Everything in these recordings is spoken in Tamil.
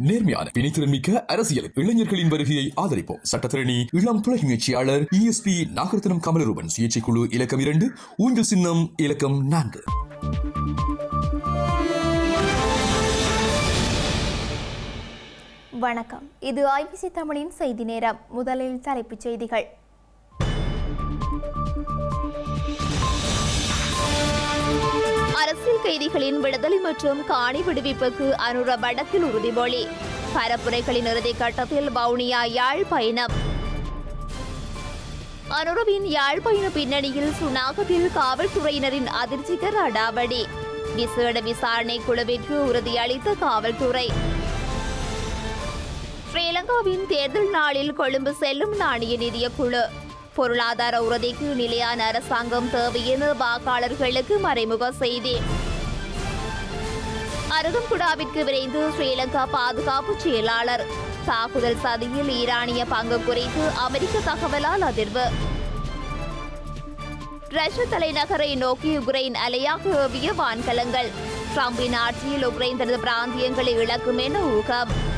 நேர்மையான வினைத்திறன் மிக்க அரசியல் இளைஞர்களின் வருகையை ஆதரிப்போம். சட்டத்திரணி இளம் துளை முயற்சியாளர் இஎஸ்பி நாகரத்னம் கமலரூபன் சுயேட்சை குழு இலக்கம் இரண்டு ஊஞ்சல் சின்னம் இலக்கம் நான்கு. வணக்கம். இது ஐபிசி தமிழின் செய்தி நேரம். முதலில் தலைப்புச் செய்திகள். கைதிகளின் விடுதலை மற்றும் காணி விடுவிப்புக்கு அனுர வடக்கில் உறுதிமொழி. பரப்புரைகளின் இறுதி கட்டத்தில் வவுனியா யாழ் பயணம். அனுரவின் யாழ் பயண பின்னணியில் சுனாகத்தில் காவல்துறையினரின் அதிர்ச்சிகர அடாவடி விசேட விசாரணை குழுவிற்கு உறுதியளித்த காவல்துறை. ஸ்ரீலங்காவின் தேர்தல் நாளில் கொழும்பு செல்லும் நாணய நிதிய குழு. பொருளாதார உறுதிக்கு நிலையான அரசாங்கம் தேவை என வாக்காளர்களுக்கு மறைமுக செய்தி. அருகம்புடாவிற்கு விரைந்து ஸ்ரீலங்கா பாதுகாப்பு செயலாளர். தாக்குதல் சதியில் ஈரானிய பங்கு குறித்து அமெரிக்க தகவலால் அதிர்வு. ரஷ்ய தலைநகரை நோக்கி உக்ரைன் அலையாக ஏவிய வான்கலங்கள். ட்ரம்பின் ஆட்சியில் உக்ரைன் தனது பிராந்தியங்களை இழக்கும் என ஊகம்.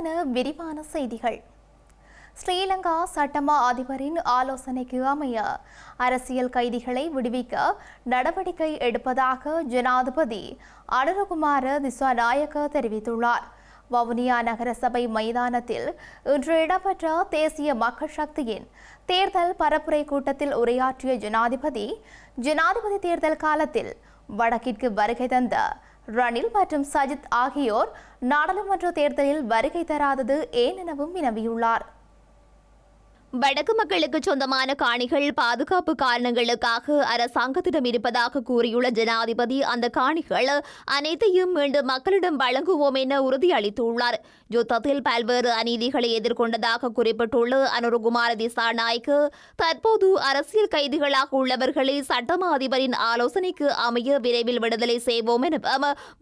தொடர்வன விரிவான செய்திகள். ஸ்ரீலங்கா சட்டமா அதிபரின் ஆலோசனைக்கு அமைய அரசியல் கைதிகளை விடுவிக்க நடவடிக்கை எடுப்பதாக ஜனாதிபதி அனுரகுமார திசாநாயக்க தெரிவித்துள்ளார். வவுனியா நகரசபை மைதானத்தில் இன்று இடம்பெற்ற தேசிய மக்கள் சக்தியின் தேர்தல் பரப்புரை கூட்டத்தில் உரையாற்றிய ஜனாதிபதி ஜனாதிபதி தேர்தல் காலத்தில் வடக்கிற்கு வருகை தந்த ரணில் மற்றும் சஜித் ஆகியோர் நாடாளுமன்ற தேர்தலில் வருகை தராதது ஏன் எனவும் வினவியுள்ளார். வடக்கு மக்களுக்கு சொந்தமான காணிகள் பாதுகாப்பு காரணங்களுக்காக அரசாங்கத்திடம் இருப்பதாக கூறியுள்ள ஜனாதிபதி அந்த காணிகள் அனைத்தையும் மீண்டும் மக்களிடம் வழங்குவோம் என உறுதியளித்துள்ளார். யுத்தத்தில் பல்வேறு அநீதிகளை எதிர்கொண்டதாக குறிப்பிட்டுள்ள அனுருகுமார திசாநாய்க்கு தற்போது அரசியல் கைதிகளாக உள்ளவர்களை சட்டமா அதிபரின் ஆலோசனைக்கு அமைய விரைவில் விடுதலை செய்வோம் என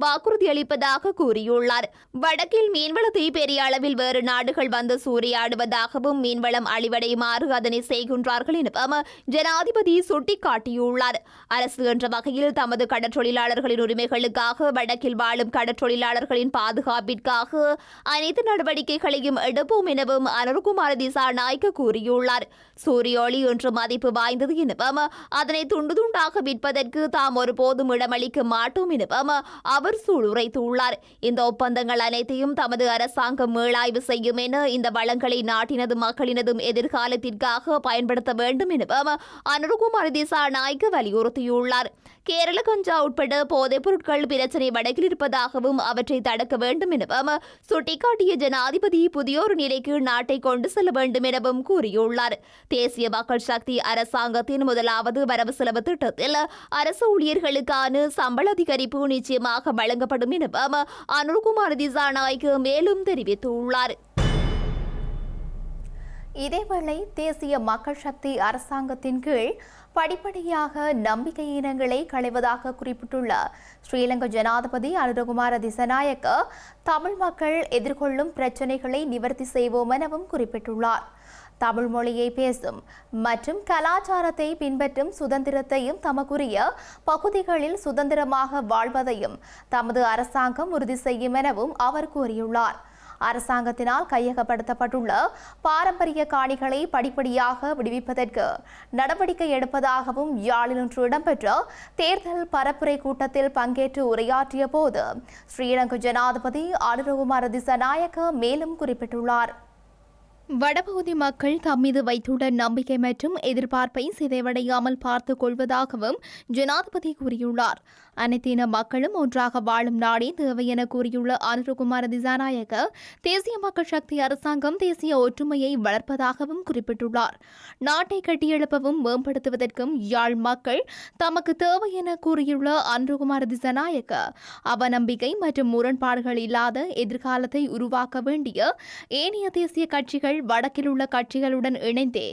வாக்குறுதியளிப்பதாக கூறியுள்ளார். வடக்கில் மீன்வளத்தை பெரிய அளவில் வேறு நாடுகள் வந்து சூறையாடுவதாகவும் மீன்வளம் அழிவடையுமாறு அதனை செய்கின்றார்கள் எனவும் ஜனாதிபதி சுட்டிக்காட்டியுள்ளார். அரசு என்ற வகையில் தமது கடற்றொழிலாளர்களின் உரிமைகளுக்காக வடக்கில் வாழும் கடற்றொழிலாளர்களின் பாதுகாப்பிற்காக அனைத்து நடவடிக்கைகளையும் எடுப்போம் எனவும் அனுர்குமார திசாநாயக்க கூறியுள்ளார். சூரிய ஒளி ஒன்று மதிப்பு வாய்ந்தது எனவும் அதனை துண்டு துண்டாக விற்பதற்கு தாம் ஒருபோதும் இடமளிக்க மாட்டோம் எனவும் அவர் சூளுரைத்துள்ளார். இந்த ஒப்பந்தங்கள் அனைத்தையும் தமது அரசாங்கம் மீளாய்வு செய்யும் என இந்த வளங்களை நாட்டினதும் மக்களினதும் எதிர்காலத்திற்காக பயன்படுத்த வேண்டும் எனவும் அனுர்குமார் திசாநாயக்க வலியுறுத்தியுள்ளார். கேரள கஞ்சா உட்பட போதைப் பொருட்கள் பிரச்சினை வடக்கில் இருப்பதாகவும் அவற்றை தடுக்க வேண்டும் எனவும் சுட்டிக்காட்டிய ஜனாதிபதி புதியொரு நிலைக்கு நாட்டை கொண்டு செல்ல வேண்டும் எனவும் கூறியுள்ளார். தேசிய மக்கள் சக்தி அரசாங்கத்தின் முதலாவது வரவு செலவு திட்டத்தில் அரசு ஊழியர்களுக்கான சம்பள அதிகரிப்பு நிச்சயமாக வழங்கப்படும் எனவும் அனுர்குமார் திசாநாயக்கு மேலும் தெரிவித்துள்ளார். இதேவேளை தேசிய மக்கள் சக்தி அரசாங்கத்தின் கீழ் படிப்படியாக நம்பிக்கையினங்களை களைவதாக குறிப்பிட்டுள்ள ஸ்ரீலங்கா ஜனாதிபதி அனுரகுமார திசநாயக்க தமிழ் மக்கள் எதிர்கொள்ளும் பிரச்சினைகளை நிவர்த்தி செய்வோம் எனவும் குறிப்பிட்டுள்ளார். தமிழ் மொழியை பேசும் மற்றும் கலாச்சாரத்தை பின்பற்றும் சுதந்திரத்தையும் தமக்குரிய பகுதிகளில் சுதந்திரமாக வாழ்வதையும் தமது அரசாங்கம் உறுதி செய்யும் எனவும் அவர் கூறியுள்ளார். அரசாங்கத்தினால் கையகப்படுத்தப்பட்டுள்ள பாரம்பரிய காணிகளை படிப்படியாக விடுவிப்பதற்கு நடவடிக்கை எடுப்பதாகவும் யாழில் இன்று இடம்பெற்ற தேர்தல் பரப்புரை கூட்டத்தில் பங்கேற்று உரையாற்றிய போது ஸ்ரீலங்கா ஜனாதிபதி அனுரகுமார திசநாயக்க மேலும் குறிப்பிட்டுள்ளார். வடபகுதி மக்கள் தம்மீது வைத்துள்ள நம்பிக்கை மற்றும் எதிர்பார்ப்பை சிதைவடையாமல் பார்த்துக் கொள்வதாகவும் ஜனாதிபதி கூறியுள்ளார். அனைத்தின மக்களும் ஒன்றாக வாழும் நாடே தேவை என கூறியுள்ள அனுருகுமார திசாநாயக்க தேசிய மக்கள் சக்தி அரசாங்கம் தேசிய ஒற்றுமையை வளர்ப்பதாகவும் குறிப்பிட்டுள்ளார். நாட்டை கட்டியெழுப்பவும் மேம்படுத்துவதற்கும் யாழ் மக்கள் தமக்கு தேவை என கூறியுள்ள அனுருகுமார திசாநாயக்க அவநம்பிக்கை மற்றும் முரண்பாடுகள் இல்லாத எதிர்காலத்தை உருவாக்க வேண்டிய ஏனைய தேசிய கட்சிகள் வடக்கில் உள்ள கட்சிகளுடன் இணைந்தே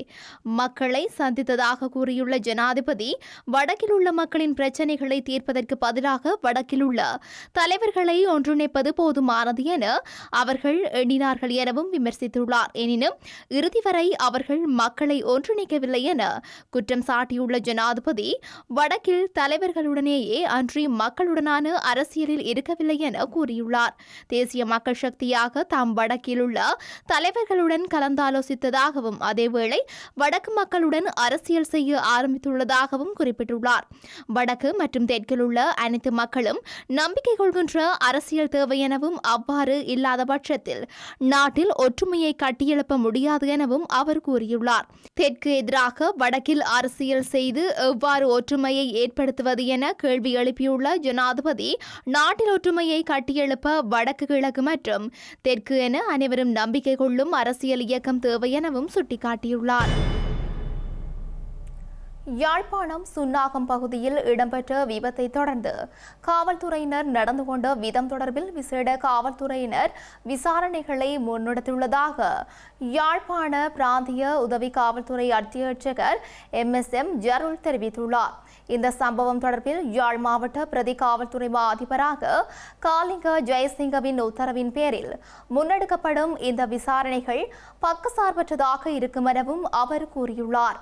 மக்களை சந்தித்ததாக கூறியுள்ள ஜனாதிபதி வடக்கில் உள்ள மக்களின் பிரச்சினைகளை தீர்ப்பதற்கு பதிலாக வடக்கில் உள்ள தலைவர்களை ஒன்றிணைப்பது போதுமானது என அவர்கள் எண்ணினார்கள் எனவும் விமர்சித்துள்ளார். எனினும் இறுதி வரை அவர்கள் மக்களை ஒன்றிணைக்கவில்லை என குற்றம் சாட்டியுள்ள ஜனாதிபதி வடக்கில் தலைவர்களுடனேயே அன்றி மக்களுடனான அரசியலில் இருக்கவில்லை என கூறியுள்ளார். தேசிய மக்கள் சக்தியாக தாம் வடக்கில் உள்ள தலைவர்களுடன் கலந்தாலோசித்ததாகவும் அதேவேளை வடக்கு மக்களுடன் அரசியல் செய்ய ஆரம்பித்துள்ளதாகவும் குறிப்பிட்டுள்ளார். வடக்கு மற்றும் தெற்கில் உள்ள அனைத்து மக்களும் நம்பிக்கை கொள்கின்ற அரசியல் தேவை எனவும் அவ்வாறு இல்லாத பட்சத்தில் நாட்டில் ஒற்றுமையை கட்டியெழுப்ப முடியாது எனவும் அவர் கூறியுள்ளார். தெற்கு எதிராக வடக்கில் அரசியல் செய்து எவ்வாறு ஒற்றுமையை ஏற்படுத்துவது என கேள்வி எழுப்பியுள்ள ஜனாதிபதி நாட்டில் ஒற்றுமையை கட்டியெழுப்ப வடக்கு கிழக்கு மற்றும் தெற்கு என அனைவரும் நம்பிக்கை கொள்ளும் அரசியல் இயக்கம் தேவை எனவும் சுட்டிக்காட்டியுள்ளார். யாழ்ப்பாணம் சுன்னாகம் பகுதியில் இடம்பெற்ற விபத்தை தொடர்ந்து காவல்துறையினர் நடந்து கொண்ட விதம் தொடர்பில் விசேட காவல்துறையினர் விசாரணைகளை முன்னெடுத்துள்ளதாக யாழ்ப்பாண பிராந்திய உதவி காவல்துறை அத்தியட்சகர் எம் எஸ் எம் ஜருள் தெரிவித்துள்ளார். இந்த சம்பவம் தொடர்பில் யாழ் மாவட்ட பிரதி காவல்துறை மா அதிபராக காலிங்க ஜெயசிங்கவின் உத்தரவின் பேரில் முன்னெடுக்கப்படும் இந்த விசாரணைகள் பக்கசார்பற்றதாக இருக்கும் எனவும் அவர் கூறியுள்ளார்.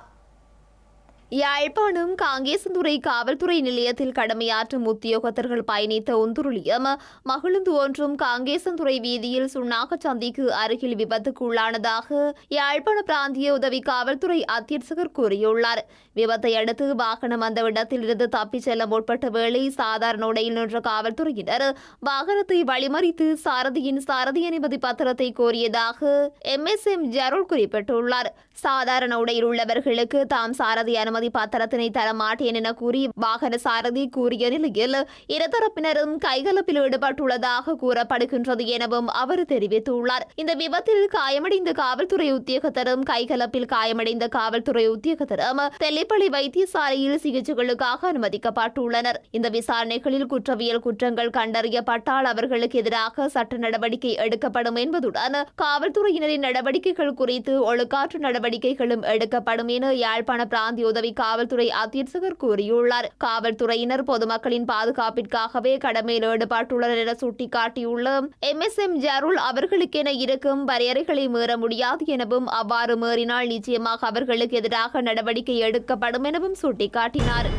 யாழ்ப்பாணம் காங்கேசந்துறை காவல்துறை நிலையத்தில் கடமையாற்றும் உத்தியோகத்தர்கள் பயணித்த ஒந்துருளியம் மகிழுந்து ஒன்றும் காங்கேசந்துறை வீதியில் சுண்ணாக சந்திக்கு அருகில் விபத்துக்குள்ளானதாக யாழ்ப்பாண பிராந்திய உதவி காவல்துறை அத்தியட்சகர் கூறியுள்ளார். விபத்தை அடுத்து வாகனம் அந்த இடத்திலிருந்து தப்பிச் செல்ல முற்பட்ட வேளை சாதாரண உடையில் நின்ற காவல்துறையினர் வாகனத்தை வழிமறித்து சாரதியின் சாரதி அனுமதி பத்திரத்தை கோரியதாக எம் எஸ் எம் ஜருள் குறிப்பிட்டுள்ளார். சாதாரண உடையில் உள்ளவர்களுக்கு தாம் சாரதி அனுமதி பத்திரத்தினை தர மாட்டேன் என கூறி வாகன சாரதி கூறிய நிலையில் இருதரப்பினரும் கைகலப்பில் ஈடுபட்டுள்ளதாக கூறப்படுகின்றது எனவும் அவர் தெரிவித்துள்ளார். இந்த விபத்தில் காயமடைந்த காவல்துறை உத்தியோகத்தரும் கைகலப்பில் காயமடைந்த காவல்துறை உத்தியோகத்தரும் தெல்லிப்பள்ளி வைத்தியசாலையில் சிகிச்சைகளுக்காக அனுமதிக்கப்பட்டுள்ளனர். இந்த விசாரணைகளில் குற்றவியல் குற்றங்கள் கண்டறியப்பட்டால் அவர்களுக்கு எதிராக சட்ட நடவடிக்கை எடுக்கப்படும் என்பதுடன் காவல்துறையினரின் நடவடிக்கைகள் குறித்து ஒழுக்காற்று நடவடிக்கைகளும் எடுக்கப்படும் என யாழ்ப்பாண பிராந்திய உதவி காவல்துறை அத்தியட்சகர் கூறியுள்ளார். காவல்துறையினர் பொதுமக்களின் பாதுகாப்பிற்காகவே கடமையில் ஈடுபட்டுள்ளனர் என சுட்டிக்காட்டியுள்ள எம் எஸ் எம் ஜருள் அவர்களுக்கென இருக்கும் வரையறைகளை மீற முடியாது எனவும் அவ்வாறு மீறினால் நிச்சயமாக அவர்களுக்கு எதிராக நடவடிக்கை எடுக்கப்படும் எனவும் சுட்டிக்காட்டினார்.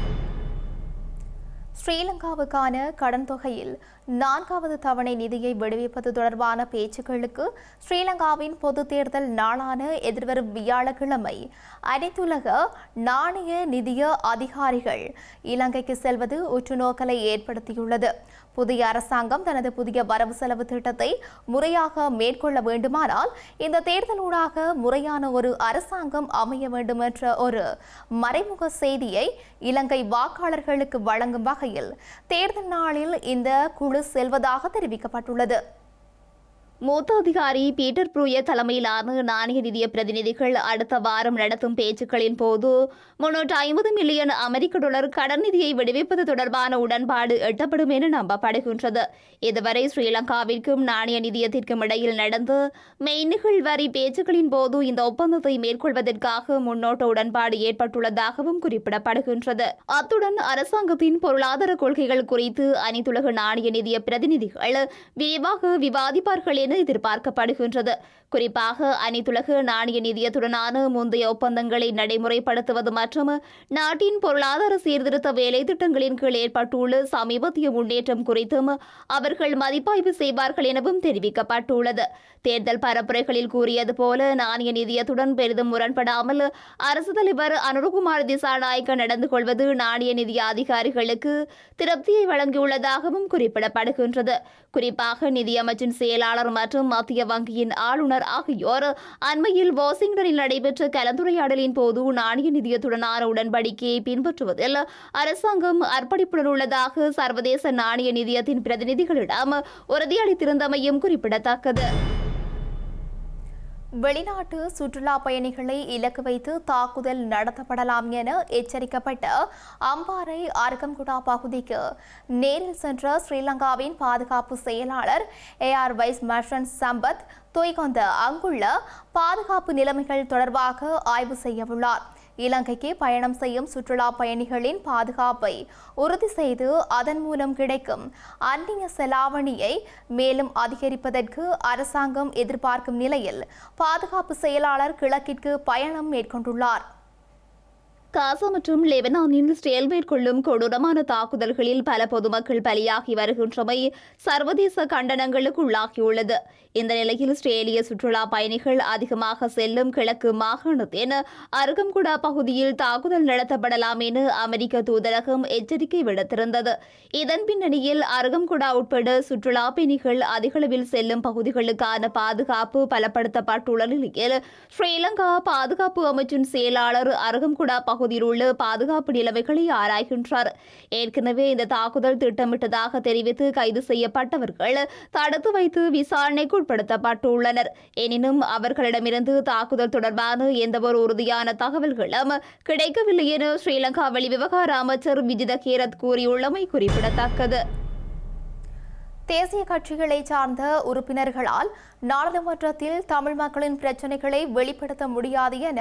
ஸ்ரீலங்காவுக்கான கடன் தொகையில் நான்காவது தவணை நிதியை விடுவிப்பது தொடர்பான பேச்சுக்களுக்கு ஸ்ரீலங்காவின் பொது தேர்தல் நாளான எதிர்வரும் வியாழக்கிழமை அனைத்துலக நாணய நிதிய அதிகாரிகள் இலங்கைக்கு செல்வது உற்றுநோக்கலை ஏற்படுத்தியுள்ளது. புதிய அரசாங்கம் தனது புதிய வரவு செலவு திட்டத்தை முறையாக மேற்கொள்ள வேண்டுமானால் இந்த தேர்தலூடாக முறையான ஒரு அரசாங்கம் அமைய வேண்டும் என்ற ஒரு மறைமுக செய்தியை இலங்கை வாக்காளர்களுக்கு வழங்கும் வகையில் தேர்தல் நாளில் இந்த குழு செல்வதாக தெரிவிக்கப்பட்டுள்ளது. மூத்த அதிகாரி பீட்டர் புரூய தலைமையிலான நாணய நிதிய பிரதிநிதிகள் அடுத்த வாரம் நடத்தும் பேச்சுக்களின் போது முன்னூற்று ஐம்பது மில்லியன் அமெரிக்க டாலர் கடன் நிதியை விடுவிப்பது தொடர்பான உடன்பாடு எட்டப்படும் என நம்பப்படுகின்றது. இதுவரை ஸ்ரீலங்காவிற்கும் நாணய நிதியத்திற்கும் இடையில் நடந்த மெய்நிகழ் வரி பேச்சுக்களின் போது இந்த ஒப்பந்தத்தை மேற்கொள்வதற்காக முன்னோட்ட உடன்பாடு ஏற்பட்டுள்ளதாகவும் குறிப்பிடப்படுகின்றது. அத்துடன் அரசாங்கத்தின் பொருளாதார கொள்கைகள் குறித்து அனைத்துலக நாணய நிதிய பிரதிநிதிகள் விரிவாக விவாதிப்பார்கள் என எதிர்பார்க்கப்படுகின்றது. குறிப்பாக அனைத்துலக நாணய நிதியத்துடனான முந்தைய ஒப்பந்தங்களை நடைமுறைப்படுத்துவது மற்றும் நாட்டின் பொருளாதார சீர்திருத்த வேலை திட்டங்களின் கீழ் ஏற்பட்டுள்ள சமீபத்திய முன்னேற்றம் குறித்தும் அவர்கள் மதிப்பாய்வு செய்வார்கள் எனவும் தெரிவிக்கப்பட்டுள்ளது. தேர்தல் பரப்புரைகளில் கூறியது போல நாணய நிதியத்துடன் பெரிதும் முரண்படாமல் அரசு தலைவர் அனுரகுமார் திசாநாயக்க நடந்து கொள்வது நாணய நிதிய அதிகாரிகளுக்கு திருப்தியை வழங்கியுள்ளதாகவும் குறிப்பிடப்படுகின்றது. குறிப்பாக நிதியமைச்சின் செயலாளர் மற்றும் மத்திய வங்கியின் ஆளுநர் ஆகியோர் அண்மையில் வாஷிங்டனில் நடைபெற்ற கலந்துரையாடலின் போது நாணய நிதியத்துடனான உடன்படிக்கையை பின்பற்றுவதில் அரசாங்கம் அர்ப்பணிப்புடன் உள்ளதாக சர்வதேச நாணய நிதியத்தின் பிரதிநிதிகளிடம் உறுதியளித்திருந்தமையும் குறிப்பிடத்தக்கது. வெளிநாட்டு சுற்றுலா பயணிகளை இலக்கு வைத்து தாக்குதல் நடத்தப்படலாம் என எச்சரிக்கப்பட்ட அம்பாறை அருகம்குடா பகுதிக்கு நேரில் சென்ற ஸ்ரீலங்காவின் பாதுகாப்பு செயலாளர் air vice marshal Sampath Thuyacontha அங்குள்ள பாதுகாப்பு நிலைமைகள் தொடர்பாக ஆய்வு செய்யவுள்ளார். இலங்கைக்கு பயணம் செய்யும் சுற்றுலா பயணிகளின் பாதுகாப்பை உறுதி செய்து அதன் மூலம் கிடைக்கும் அந்நிய செலாவணியை மேலும் அதிகரிப்பதற்கு அரசாங்கம் எதிர்பார்க்கும் நிலையில் பாதுகாப்பு செயலாளர் கிழக்கிற்கு பயணம் மேற்கொண்டுள்ளார். காசா மற்றும் லெபனானில் இஸ்ரேல் மேற்கொள்ளும் கொடூரமான தாக்குதல்களில் பல பொதுமக்கள் பலியாகி வருகின்றமை சர்வதேச கண்டனங்களுக்கு உள்ளாகியுள்ளது. இந்த நிலையில் இஸ்ரேலிய சுற்றுலா பயணிகள் அதிகமாக செல்லும் கிழக்கு மாகாணத்தின் அருகம்குடா பகுதியில் தாக்குதல் நடத்தப்படலாம் என அமெரிக்க தூதரகம் எச்சரிக்கை விடுத்திருந்தது. இதன் பின்னணியில் அருகம்குடா உட்பட சுற்றுலா பயணிகள் அதிகளவில் செல்லும் பகுதிகளுக்கான பாதுகாப்பு பலப்படுத்தப்பட்டுள்ள நிலையில் ஸ்ரீலங்கா பாதுகாப்பு அமைச்சின் செயலாளர் அருகம்குடா பகுதி பகுதியில் உள்ள பாதுகாப்பு நிலைமைகளை ஆராய்கின்றார். ஏற்கனவே இந்த தாக்குதல் திட்டமிட்டதாக தெரிவித்து கைது செய்யப்பட்டவர்கள் தடுத்து வைத்து விசாரணைக்கு உட்படுத்தப்பட்டுள்ளனர். எனினும் அவர்களிடமிருந்து தாக்குதல் தொடர்பான எந்தவொரு உறுதியான தகவல்களும் கிடைக்கவில்லை என ஸ்ரீலங்கா வெளிவிவகார அமைச்சர் விஜித கேரத் கூறியுள்ளமை குறிப்பிடத்தக்கது. தேசிய கட்சிகளை சார்ந்த உறுப்பினர்களால் நாடாளுமன்றத்தில் தமிழ் மக்களின் பிரச்சினைகளை வெளிப்படுத்த முடியாது என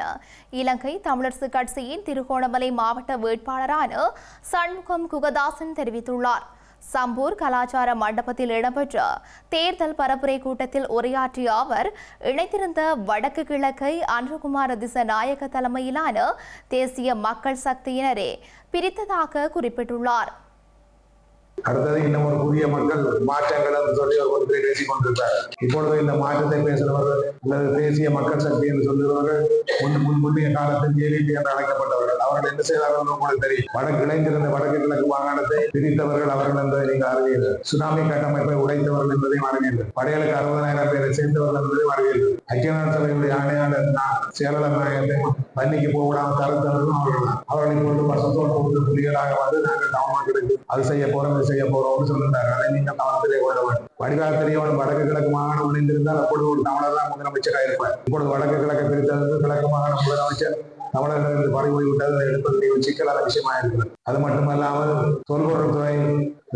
இலங்கை தமிழரசு கட்சியின் திருகோணமலை மாவட்ட வேட்பாளரான சண்முகம் குகதாசன் தெரிவித்துள்ளார். சம்பூர் கலாச்சார மண்டபத்தில் இடம்பெற்ற தேர்தல் பரப்புரை கூட்டத்தில் உரையாற்றிய அவர் இணைத்திருந்த வடக்கு கிழக்கை அன்றகுமார திசநாயக தலைமையிலான தேசிய மக்கள் சக்தியினரே பிரித்ததாக குறிப்பிட்டுள்ளார். அடுத்தது இன்னும் ஒரு புதிய மக்கள் மாற்றங்கள் என்று சொல்லி ஒரு கொள்கை பேசிக் கொண்டிருக்கிறார் இப்பொழுது இந்த மாற்றத்தை பேசுகிறவர்கள் அல்லது தேசிய மக்கள் சக்தி என்று சொல்லுகிறவர்கள் முன் முன் முன்னைய காலத்தில் ஜேவிபி என்று அழைக்கப்பட்டவர்கள். அவர்கள் என்ன செய்தார்கள் உங்களுக்கு தெரியும். வடக்கு இணைந்திருந்த வடக்கு கிழக்கு மாகாணத்தை பிரித்தவர்கள் அவர்கள் என்பதை நீங்கள் அறிவீர்கள். சுனாமி கட்டமைப்பை உடைத்தவர்கள் என்பதையும் அறிவீர்கள். படைகளுக்கு அறுபதாயிரம் பேரை சேர்ந்தவர்கள் என்பதையும் அறிவீர்கள். ஐக்கிய நாடு சபையுடைய ஆணையாளர் நான் செயலாளர் நாயகத்தை போகலாம் போகவிடாமல் தடுத்தவர்களும் அவர்கள் தான். அவர்களை கொண்டு பசத்தோடு கொடுத்த புலிகளாக வந்து நாங்கள் தமிழ்நாட்டுக்கு அது செய்ய போறோம். இது செய்ய போறோம்னு சொல்லியிருந்தாங்க அதை நீங்கள் கவனத்திலே கொள்ள வேண்டும் வடிகால் தெரியவன் வடக்கு கிழக்கு மாகாணம் இணைந்திருந்தால் அப்பொழுது ஒரு தமிழர் தான் முதலமைச்சராக இருப்பார் இப்பொழுது வடக்கு கிழக்கு பிரித்தது கிழக்கு மாகாண முதலமைச்சர் தமிழர்கள் பறி போய்விட்டது எடுப்பதற்கு ஒரு சிக்கலான விஷயமா இருக்கிறது. அது மட்டுமல்லாமல் தொல்பொருள் துறை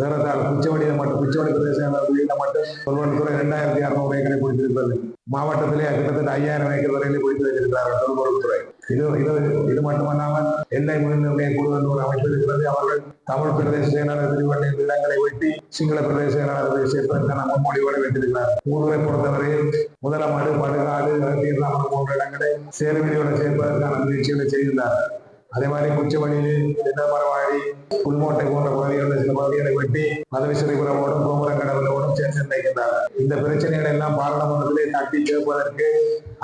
ஏறத்தாழ் குச்சவடியில் மட்டும் குச்சவடி பிரதேசங்களில் மட்டும் தொல்பொருள் துறை இரண்டாயிரத்தி அறுநூறு ஏக்கரை பிடித்திருக்கிறது மாவட்டத்திலே கிட்டத்தட்ட ஐயாயிரம் ஏக்கர் வரையிலே பிடித்து வைத்திருக்கிறார்கள் தொல்பொருள் துறை. இது இது இது மட்டுமல்லாமல் எண்ணெய் எல்லை நிர்ணய குழு என்று ஒரு அமைப்பு இருக்கிறது. அவர்கள் தமிழ் பிரதேச செயலாளர் திருவள்ளியின் இடங்களை வெட்டி சிங்கள பிரதேச செயலாளர்களை சேர்ப்பதற்கான முன்மொழிவோடு வைத்திருக்கிறார். ஊரை பொறுத்தவரையில் முதலமடு படுகாடு தீர்ந்தாமல் போன்ற இடங்களை சேருவிலியோடு சேர்ப்பதற்கான முயற்சி முயற்சிகளை செய்திருந்தார். அதே மாதிரி குச்சவழியில் தென்னமரவாடி புல்மோட்டை போன்ற பகுதிகளில் சில பகுதிகளை வெட்டி மதவிசரிபுரமோடும் கோபுரங்கடவுளோடும் சேர்ந்து நினைக்கின்றார். இந்த பிரச்சனைகள் எல்லாம் பாராளுமன்றத்திலே தட்டி கேட்பதற்கு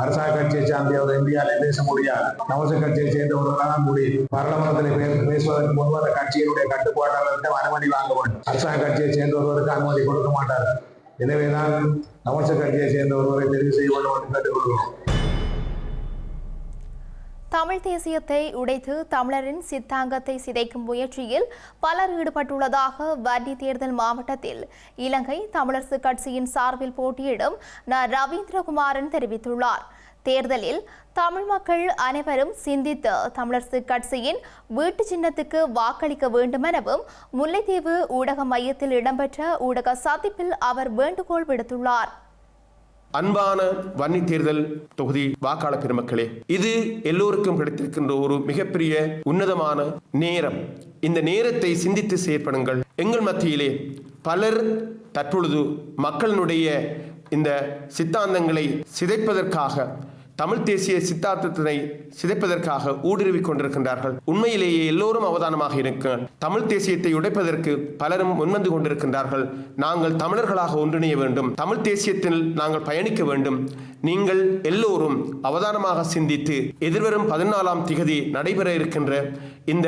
அரசாங்க கட்சியை சார்ந்தவர் இந்தியாவில் பேச முடியாது நமசு கட்சியை சேர்ந்தவர்களால் முடியும் பாராளுமன்றத்தில் பேசுவதற்கு முன்பு அந்த கட்சியினுடைய கட்டுப்பாட்டாளர்களிடம் அனுமதி வாங்க வேண்டும். அரசாங்க கட்சியை சேர்ந்தவர்களுக்கு அனுமதி கொடுக்க மாட்டார்கள் எனவேதான் நமசு கட்சியை சேர்ந்த ஒருவரை தெரிவு செய்ய வேண்டும் என்று கேட்டுக்கொள்கிறோம். தமிழ் தேசியத்தை உடைத்து தமிழரின் சித்தாங்கத்தை சிதைக்கும் முயற்சியில் பலர் ஈடுபட்டுள்ளதாக வன்னி தேர்தல் மாவட்டத்தில் இலங்கை தமிழரசு கட்சியின் சார்பில் போட்டியிடும் ந. ரவீந்திரகுமாரன் தெரிவித்துள்ளார். தேர்தலில் தமிழ் மக்கள் அனைவரும் சிந்தித்து தமிழரசு கட்சியின் வீட்டு சின்னத்துக்கு வாக்களிக்க வேண்டுமெனவும் முல்லைத்தீவு ஊடக மையத்தில் இடம்பெற்ற ஊடக சந்திப்பில் அவர் வேண்டுகோள் விடுத்துள்ளார். அன்பான வன்னி தேர்தல் தொகுதி வாக்காளர் பெருமக்களே இது எல்லோருக்கும் கிடைத்திருக்கின்ற ஒரு மிகப்பெரிய உன்னதமான நேரம். இந்த நேரத்தை சிந்தித்து செயற்படுங்கள். எங்கள் மத்தியிலே பலர் தற்பொழுது மக்களினுடைய இந்த சித்தாந்தங்களை சிதைப்பதற்காக தமிழ் தேசிய சித்தாந்தத்தினை சிதைப்பதற்காக ஊடுருவிக் கொண்டிருக்கின்றார்கள். உண்மையிலேயே எல்லோரும் அவதானமாக இருக்க தமிழ் தேசியத்தை உடைப்பதற்கு பலரும் முன்வந்து கொண்டிருக்கின்றார்கள். நாங்கள் தமிழர்களாக ஒன்றிணைய வேண்டும். தமிழ் தேசியத்தில் நாங்கள் பயணிக்க வேண்டும். நீங்கள் எல்லோரும் அவதானமாக சிந்தித்து எதிர்வரும் பதினாலாம் திகதி நடைபெற இருக்கின்ற இந்த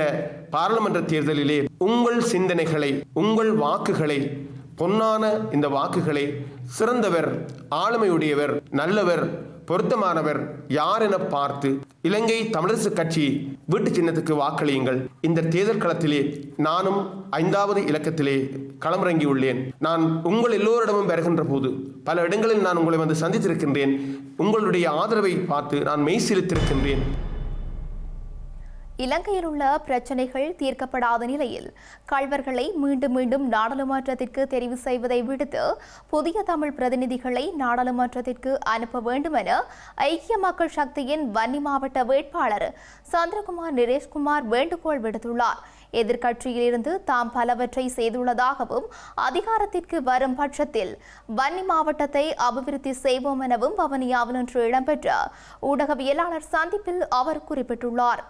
பாராளுமன்ற தேர்தலிலே உங்கள் சிந்தனைகளை உங்கள் வாக்குகளை பொன்னான இந்த வாக்குகளை சிறந்தவர் ஆளுமையுடையவர் நல்லவர் பொருத்தமானவர் யார் என பார்த்து இலங்கை தமிழரசு கட்சி வீட்டு சின்னத்துக்கு வாக்களியுங்கள். இந்த தேர்தல் களத்திலே நானும் ஐந்தாவது இலக்கத்திலே களமிறங்கியுள்ளேன். நான் உங்கள் எல்லோரிடமும் வருகின்ற போது பல இடங்களில் நான் உங்களை வந்து சந்தித்திருக்கின்றேன். உங்களுடைய ஆதரவை பார்த்து நான் மெய்சிலித்திருக்கின்றேன் இலங்கையில் உள்ள பிரச்சினைகள் தீர்க்கப்படாத நிலையில் கள்வர்களை மீண்டும் மீண்டும் நாடாளுமன்றத்திற்கு தெரிவு செய்வதை விடுத்து புதிய தமிழ் பிரதிநிதிகளை நாடாளுமன்றத்திற்கு அனுப்ப வேண்டும் என ஐக்கிய மக்கள் சக்தியின் வன்னி மாவட்ட வேட்பாளர் சந்திரகுமார் நிரேஷ்குமார் வேண்டுகோள் விடுத்துள்ளார். எதிர்க்கட்சியிலிருந்து தாம் பலவற்றை செய்துள்ளதாகவும் அதிகாரத்திற்கு வரும் பட்சத்தில் வன்னி மாவட்டத்தை அபிவிருத்தி செய்வோம் எனவும் பவனியாவில் இன்று இடம்பெற்ற ஊடகவியலாளர் சந்திப்பில் அவர் குறிப்பிட்டுள்ளார்.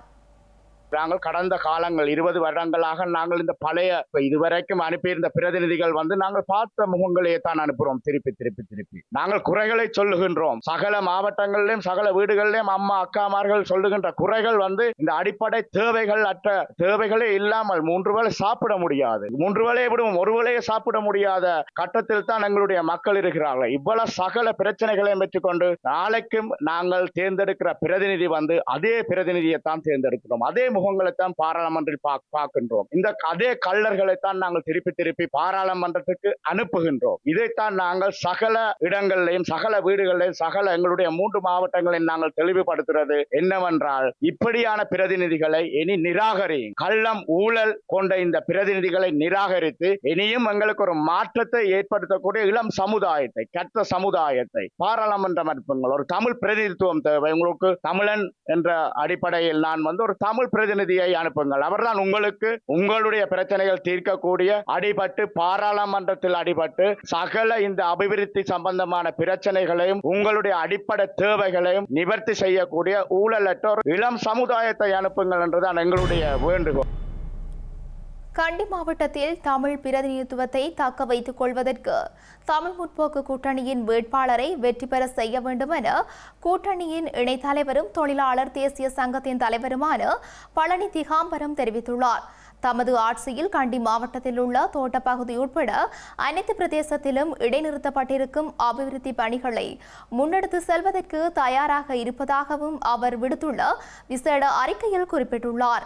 நாங்கள் கடந்த காலங்கள் இருபது வருடங்களாக நாங்கள் இந்த பழைய இதுவரைக்கும் அனுப்பியிருந்த பிரதிநிதிகள் வந்து நாங்கள் பார்த்த முகங்களையே தான் அனுப்புறோம். திருப்பி திருப்பி திருப்பி. நாங்கள் குறைகளை சொல்லுகின்றோம். சகல மாவட்டங்களிலும் சகல வீடுகளிலும் அம்மா அக்காமார்கள் சொல்லுகின்ற குறைகள் வந்து இந்த அடிப்படை தேவைகள் அற்ற தேவைகளே இல்லாமல் மூன்று வேளை சாப்பிட முடியாது. மூன்று வேளையை விடுவோம் ஒரு வேளையை சாப்பிட முடியாத கட்டத்தில் தான் எங்களுடைய மக்கள் இருக்கிறார்கள். இவ்வளவு சகல பிரச்சனைகளையும் பெற்றுக்கொண்டு நாளைக்கும் நாங்கள் தேர்ந்தெடுக்கிற பிரதிநிதி வந்து அதே பிரதிநிதியை தான் தேர்ந்தெடுக்கிறோம். அதே முகங்களைத்தான் பாராளுமன்றில் பா- பார்க்கின்றோம். இந்த அதே கள்ளர்களைத்தான் நாங்கள் திருப்பி திருப்பி பாராளுமன்றத்துக்கு அனுப்புகின்றோம். இதைத்தான் நாங்கள் சகல இடங்களிலையும் சகல வீடுகளிலையும் சகல எங்களுடைய மூன்று மாவட்டங்களில் நாங்கள் தெளிவுபடுத்துறது என்னவென்றால் இப்படியான பிரதிநிதிகளை இனி நிராகரியும் கள்ளம் ஊழல் கொண்ட இந்த பிரதிநிதிகளை நிராகரித்து இனியும் எங்களுக்கு ஒரு மாற்றத்தை ஏற்படுத்தக்கூடிய இளம் சமுதாயத்தை கற்ற சமுதாயத்தை பாராளுமன்றம் அனுப்புங்கள் ஒரு தமிழ் பிரதிநிதித்துவம் தேவை. உங்களுக்கு தமிழன் என்ற அடிப்படையில் நான் வந்து ஒரு தமிழ் பிரதிநிதியை அனுப்புங்கள். அவர்தான் உங்களுக்கு உங்களுடைய பிரச்சனைகள் தீர்க்கக்கூடிய அடிபட்டு பாராளுமன்றத்தில் அடிபட்டு சகல இந்த அபிவிருத்தி சம்பந்தமான பிரச்சனைகளையும் உங்களுடைய அடிப்படை தேவைகளையும் நிவர்த்தி செய்யக்கூடிய ஊழலற்றோர் இளம் சமுதாயத்தை அனுப்புங்கள் என்றுதான் எங்களுடைய வேண்டுகோள். கண்டி மாவட்டத்தில் தமிழ் பிரதிநிதித்துவத்தை தக்க வைத்துக் கொள்வதற்கு தமிழ் முற்போக்கு கூட்டணியின் வேட்பாளரை வெற்றி பெற செய்ய வேண்டும் என கூட்டணியின் இணைத் தலைவரும் தொழிலாளர் தேசிய சங்கத்தின் தலைவருமான பழனி திகாம்பரம் தெரிவித்துள்ளார். தமது ஆட்சியில் கண்டி மாவட்டத்தில் உள்ள தோட்டப்பகுதி உட்பட அனைத்து பிரதேசத்திலும் இடைநிறுத்தப்பட்டிருக்கும் அபிவிருத்தி பணிகளை முன்னெடுத்து செல்வதற்கு தயாராக இருப்பதாகவும் அவர் விடுத்துள்ள விசேட அறிக்கையில் குறிப்பிட்டுள்ளார்.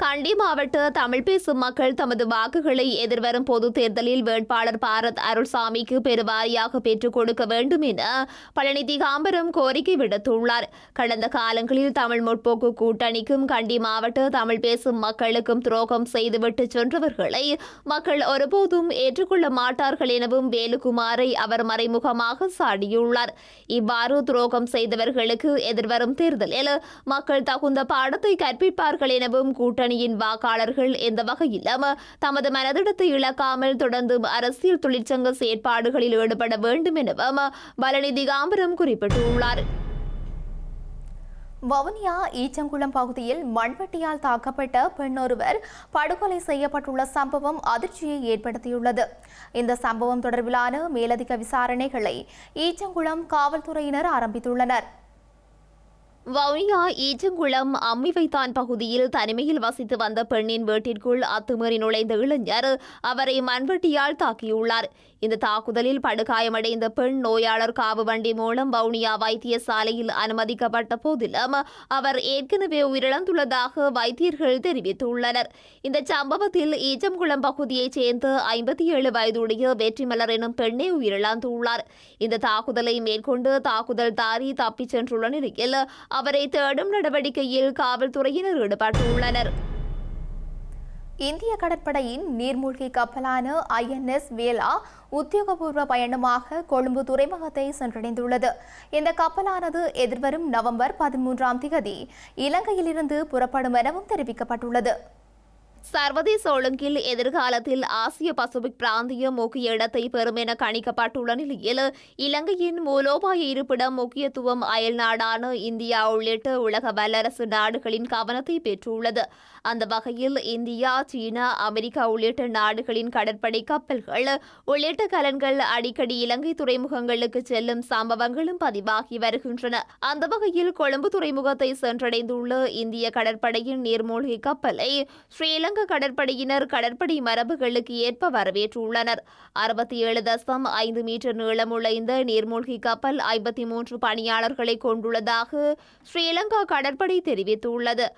கண்டி மாவட்ட தமிழ் பேசும் மக்கள் தமது வாக்குகளை எதிர்வரும் பொது தேர்தலில் வேட்பாளர் பாரத் அருள்சாமிக்கு பெருவாரியாக பெற்றுக் கொடுக்க வேண்டும் என பழனி திகாம்பரம் கோரிக்கை விடுத்துள்ளார். கடந்த காலங்களில் தமிழ் முற்போக்கு கூட்டணிக்கும் கண்டி மாவட்ட தமிழ் பேசும் மக்களுக்கும் துரோகம் செய்துவிட்டு சென்றவர்களை மக்கள் ஒருபோதும் ஏற்றுக்கொள்ள மாட்டார்கள் எனவும் வேலுகுமாரை அவர் மறைமுகமாக சாடியுள்ளார். இவ்வாறு துரோகம் செய்தவர்களுக்கு எதிர்வரும் தேர்தலில் மக்கள் தகுந்த பாடத்தை கற்பிப்பார்கள் எனவும் கூட்டணி கூட்டணியின் வாக்காளர்கள் எந்த வகையிலும் தமது மனதிடத்தை இழக்காமல் தொடர்ந்து அரசியல் தொழிற்சங்க செயற்பாடுகளில் ஈடுபட வேண்டும் எனவும் பலநிதி திகாம்பரம் குறிப்பிட்டுள்ளார். வவுனியா ஈச்சங்குளம் பகுதியில் மண்வெட்டியால் தாக்கப்பட்ட பெண்ணொருவர் படுகொலை செய்யப்பட்டுள்ள சம்பவம் அதிர்ச்சியை ஏற்படுத்தியுள்ளது. இந்த சம்பவம் தொடர்பிலான மேலதிக விசாரணைகளை ஈச்சங்குளம் காவல்துறையினர் ஆரம்பித்துள்ளனர். வவுனியா ஈச்சங்குளம் அம்மிவைத்தான் பகுதியில் தனிமையில் வசித்து வந்த பெண்ணின் வீட்டிற்குள் அத்துமீறி நுழைந்த இளைஞர் அவரை மண்வெட்டியால் தாக்கியுள்ளார். இந்த தாக்குதலில் படுகாயமடைந்த பெண் நோயாளர் காவு வண்டி மூலம் வவுனியா வைத்தியசாலையில் அனுமதிக்கப்பட்ட போதிலும் அவர் ஏற்கனவே உயிரிழந்துள்ளதாக வைத்தியர்கள் தெரிவித்துள்ளனர். இந்த சம்பவத்தில் ஈச்சங்குளம் பகுதியைச் சேர்ந்த ஐம்பத்தி ஏழு வயதுடைய வெற்றிமலர் எனும் பெண்ணே உயிரிழந்துள்ளார். இந்த தாக்குதலை மேற்கொண்டு தாக்குதல் தாரி தப்பிச் சென்றுள்ள நிலையில் அவரை தேடும் நடவடிக்கையில் காவல்துறையினர் ஈடுபட்டுள்ளனர். இந்திய கடற்படையின் நீர்மூழ்கி கப்பலான ஐஎன்எஸ் வேலா உத்தியோகபூர்வ பயணமாக கொழும்பு துறைமுகத்தை சென்றடைந்துள்ளது. இந்த கப்பலானது எதிர்வரும் நவம்பர் பதிமூன்றாம் தேதி இலங்கையிலிருந்து புறப்படும் எனவும் தெரிவிக்கப்பட்டுள்ளது. சர்வதேச ஒழுங்கில் எதிர்காலத்தில் ஆசிய பசிபிக் பிராந்தியம் முக்கிய இடத்தை பெறும் என கணிக்கப்பட்டுள்ள நிலையில் இலங்கையின் மூலோபாய இருப்பிடம் முக்கியத்துவம் அயல் நாடான இந்தியா உள்ளிட்ட உலக வல்லரசு நாடுகளின் கவனத்தை பெற்றுள்ளது. அந்த வகையில் இந்தியா சீனா அமெரிக்கா உள்ளிட்ட நாடுகளின் கடற்படை கப்பல்கள் உள்ளிட்ட கலன்கள் அடிக்கடி இலங்கை துறைமுகங்களுக்கு செல்லும் சம்பவங்களும் பதிவாகி வருகின்றன. அந்த வகையில் கொழும்பு துறைமுகத்தை சென்றடைந்துள்ள இந்திய கடற்படையின் நீர்மூழ்கி கப்பலை ஸ்ரீலங்கா கடற்படையினர் கடற்படை மரபுகளுக்கு ஏற்ப வரவேற்றுள்ளனர். அறுபத்தி ஏழு தசம் ஐந்து மீட்டர் நீளமுள்ள இந்த நீர்மூழ்கி கப்பல் ஐம்பத்தி மூன்று பணியாளர்களை கொண்டுள்ளதாக ஸ்ரீலங்கா கடற்படை தெரிவித்துள்ளது.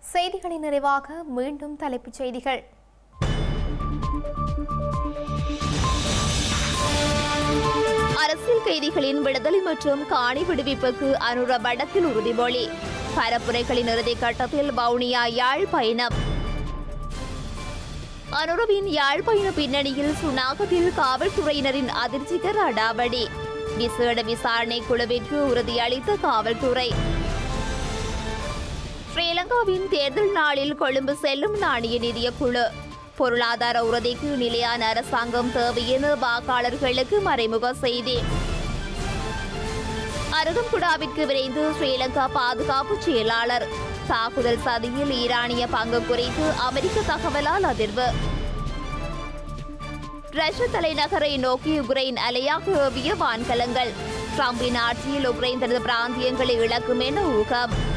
செய்திகளின் நிறைவாக மீண்டும் தலைப்புச் செய்திகள். அரசியல் கைதிகளின் விடுதலை மற்றும் காணி விடுவிப்புக்கு அனுர வடக்கில் உறுதிமொழி. பரப்புரைகளின் இறுதிக் கட்டத்தில் வவுனியா யாழ் பயணம். அனுரவின் யாழ் பயண பின்னணியில் சுனாகத்தில் காவல்துறையினரின் அதிர்ச்சிகர அடாவடி விசேட விசாரணை குழுவிற்கு உறுதியளித்த காவல்துறை. ஸ்ரீலங்காவின் தேர்தல் நாளில் கொழும்பு செல்லும் நாணய நிதிய குழு. பொருளாதார உறுதிக்கு நிலையான அரசாங்கம் தேவை என வாக்காளர்களுக்கு மறைமுக செய்தி. அருகம்புடாவிற்கு விரைந்து ஸ்ரீலங்கா பாதுகாப்பு செயலாளர். தாக்குதல் சதியில் ஈரானிய பங்கு குறித்து அமெரிக்க தகவலால் அதிர்வு. ரஷ்ய தலைநகரை நோக்கி உக்ரைன் அலையாக ஏவிய வான்கலங்கள். ட்ரம்பின் ஆட்சியில் உக்ரைன் தனது பிராந்தியங்களை இழக்கும் என ஊகம்